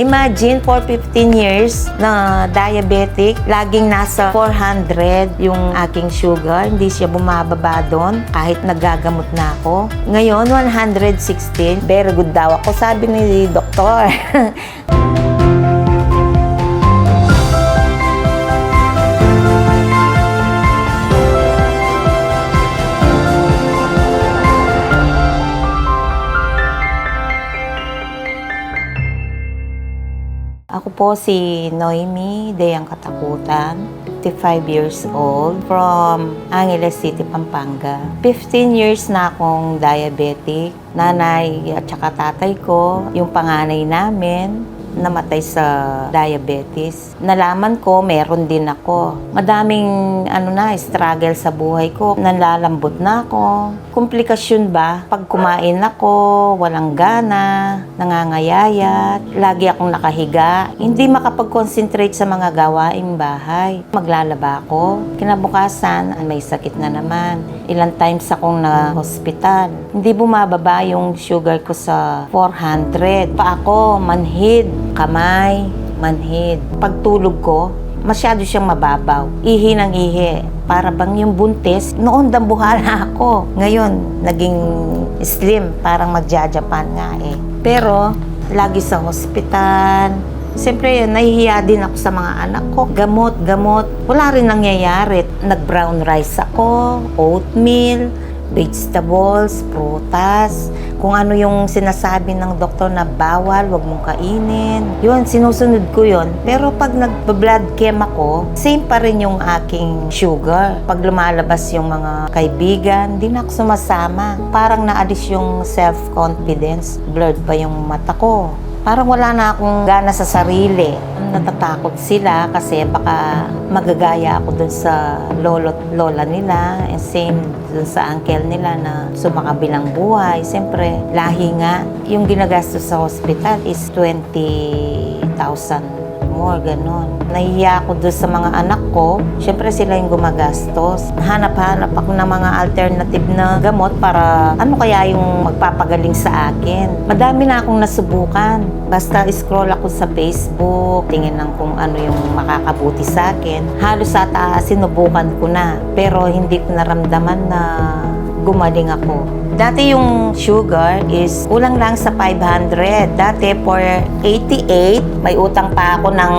Imagine, for 15 years na diabetic, laging nasa 400 yung aking sugar. Hindi siya bumababa doon kahit nagagamot na ako. Ngayon, 116. Very good daw ako, sabi ni doktor. Ako po si Noemi Deyang Katakutan, 55 years old, from Angeles City, Pampanga. 15 years na akong diabetic. Nanay at saka tatay ko, yung panganay namin, namatay sa diabetes. Nalaman ko, meron din ako. Madaming ano na, struggle sa buhay ko. Nalalambot na ako. Komplikasyon ba? Pag kumain ako, walang gana, nangangayayat, lagi akong nakahiga. Hindi makapag-concentrate sa mga gawaing bahay. Maglalaba ako. Kinabukasan, may sakit na naman. Ilang times akong na hospital. Hindi bumababa yung sugar ko sa 400. Pa ako, manhid, kamay, manhid. Pagtulog ko, masyado siyang mababaw. Ihi ng ihi. Para bang yung buntis, noon dambuhala ako. Ngayon, naging slim, parang magja-Japan nga eh. Pero, lagi sa hospital, Siyempre, nahihiya din ako sa mga anak ko. Gamot, gamot. Wala rin nangyayari. Nag-brown rice ako, oatmeal, vegetables, prutas. Kung ano yung sinasabi ng doktor na bawal, wag mong kainin. Yun, sinusunod ko yun. Pero pag nag-blood chem ako, same pa rin yung aking sugar. Pag lumalabas yung mga kaibigan, di na ako sumasama. Parang naalis yung self-confidence. Blurred pa yung mata ko parang wala na akong gana sa sarili. Natatakot sila kasi baka magagaya ako dun sa lolo lola nila and same dun sa uncle nila na sumakabilang buhay. Siyempre, lahi nga. Yung ginagastos sa hospital is 20,000 more, ganun. Nahihiya ako doon sa mga anak ko. Siyempre sila yung gumagastos. Hanap-hanap ako ng mga alternative na gamot para ano kaya yung magpapagaling sa akin. Madami na akong nasubukan. Basta scroll ako sa Facebook, tingin ng kung ano yung makakabuti sa akin. Halos sa taas sinubukan ko na. Pero hindi ko naramdaman na gumaling ako. Dati yung sugar is kulang lang sa 500. Dati for 88, may utang pa ako ng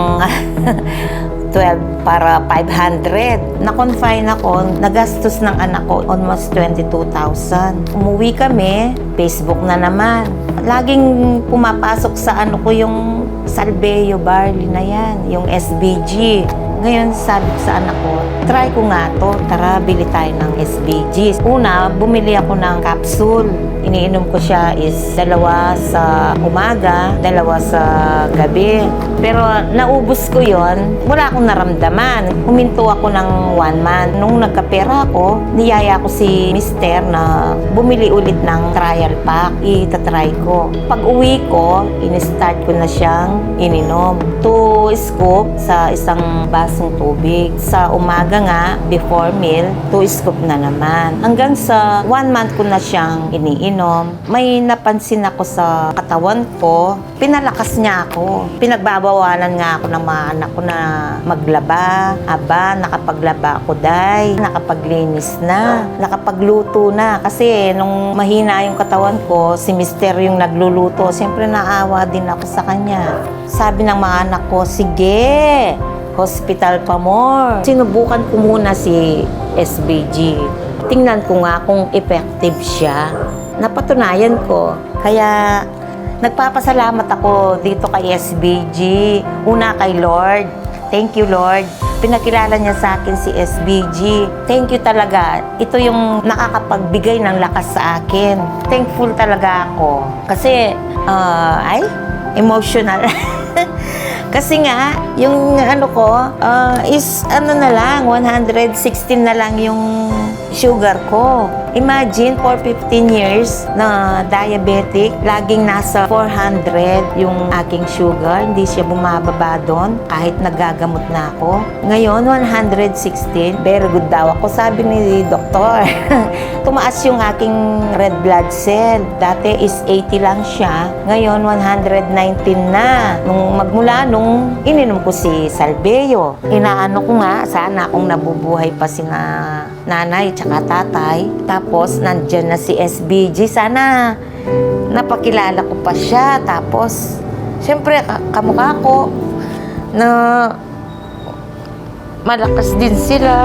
12 para 500. Na-confine ako, nagastos ng anak ko almost 22,000. Umuwi kami, Facebook na naman. Laging pumapasok sa ano ko yung Salveo Barley na yan, yung SBG. Ngayon, sabi ko sa anak ko, try ko nga to. Tara, bili tayo ng SBG. Una, bumili ako ng capsule. Iniinom ko siya is dalawa sa umaga, dalawa sa gabi. Pero naubos ko yon, wala akong naramdaman. Huminto ako ng one month. Nung nagkapera ako, niyaya ko si mister na bumili ulit ng trial pack. Itatry ko. Pag uwi ko, in-start ko na siyang ininom. Two scoop sa isang basong tubig. Sa umaga nga, before meal, two scoop na naman. Hanggang sa one month ko na siyang iniinom, may napansin ako sa katawan ko, pinalakas niya ako. Pinagbabawalan nga ako ng mga anak ko na maglaba. Aba, nakapaglaba ako, day. Nakapaglinis na. Nakapagluto na. Kasi nung mahina yung katawan ko, si mister yung nagluluto. Siyempre naawa din ako sa kanya. Sabi ng mga anak ko, sige, hospital pa more. Sinubukan ko muna si SBG. Tingnan ko nga kung effective siya. Napatunayan ko. Kaya nagpapasalamat ako dito kay SBG. Una kay Lord. Thank you, Lord. Pinakilala niya sa akin si SBG. Thank you talaga. Ito yung nakakapagbigay ng lakas sa akin. Thankful talaga ako. Kasi, ah, ay, emotional. Kasi nga, yung ano ko, ah, is ano na lang, 116 na lang yung sugar ko. Imagine, for 15 years na diabetic, laging nasa 400 yung aking sugar. Hindi siya bumababa doon kahit nagagamot na ako. Ngayon, 116. Very good daw ako. Sabi ni doktor, tumaas yung aking red blood cell. Dati is 80 lang siya. Ngayon, 119 na. Nung Magmula nung ininom ko si Salveo, inaano ko nga, sana akong nabubuhay pa si na nanay tsaka tatay. Tapos, nandyan na si SBG. Sana napakilala ko pa siya. Tapos, syempre, ka- kamukha ko na malakas din sila.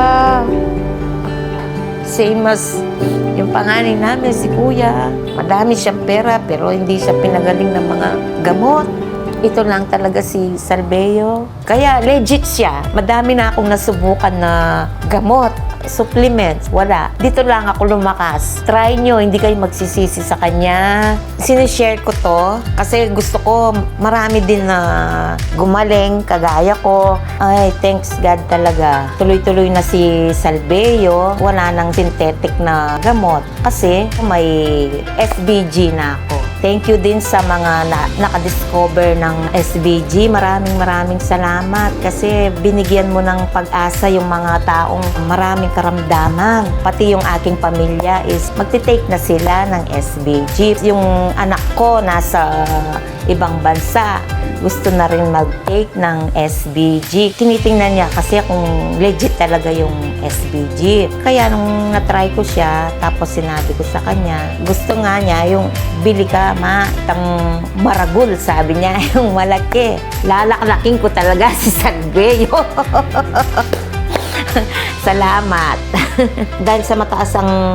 Same as yung panganay namin, si Kuya. Madami siyang pera pero hindi siya pinagaling ng mga gamot. Ito lang talaga si Salveo. Kaya legit siya. Madami na akong nasubukan na gamot, supplements, wala. Dito lang ako lumakas. Try nyo, hindi kayo magsisisi sa kanya. Sinishare ko to kasi gusto ko marami din na gumaling, kagaya ko. Ay, thanks God talaga. Tuloy-tuloy na si Salveo. Wala nang synthetic na gamot kasi may SBG na ako. Thank you din sa mga na, nakadiscover ng SBG. Maraming maraming salamat kasi binigyan mo ng pag-asa yung mga taong maraming karamdaman. Pati yung aking pamilya is magti-take na sila ng SBG. Yung anak ko nasa ibang bansa gusto na rin mag-take ng SBG. Tinitingnan niya kasi kung legit talaga yung SBG. Kaya nung na-try ko siya, tapos sinabi ko sa kanya, gusto nga niya yung bili ka ma, itang maragul, sabi niya, yung malaki. Lalaklaking ko talaga si Salveo. Salamat. Dahil sa mataas ang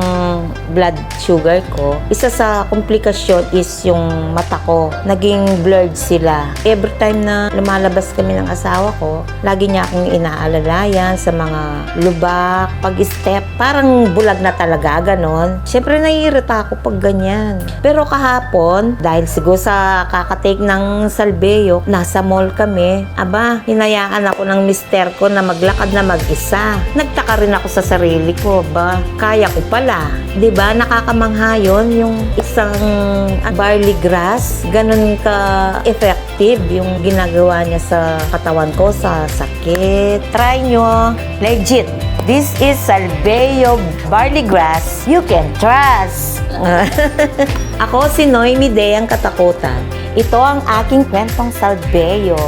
blood sugar ko, isa sa komplikasyon is yung mata ko. Naging blurred sila. Every time na lumalabas kami ng asawa ko, lagi niya akong inaalalayan sa mga lubak, pag-step. Parang bulag na talaga, ganon. Siyempre, naiirita ako pag ganyan. Pero kahapon, dahil siguro sa kakatake ng Salveo, nasa mall kami. Aba, hinayaan ako ng mister ko na maglakad na mag-isa. Nagtaka rin ako sa sarili ko, ba? Kaya ko pala. 'Di ba Nakakamangha yun, yung isang barley grass. Ganun ka effective yung ginagawa niya sa katawan ko, sa sakit. Try nyo. Legit. This is Salveo Barley Grass. You can trust. Ako si Noemi Day ang katakutan. Ito ang aking kwentong Salveo.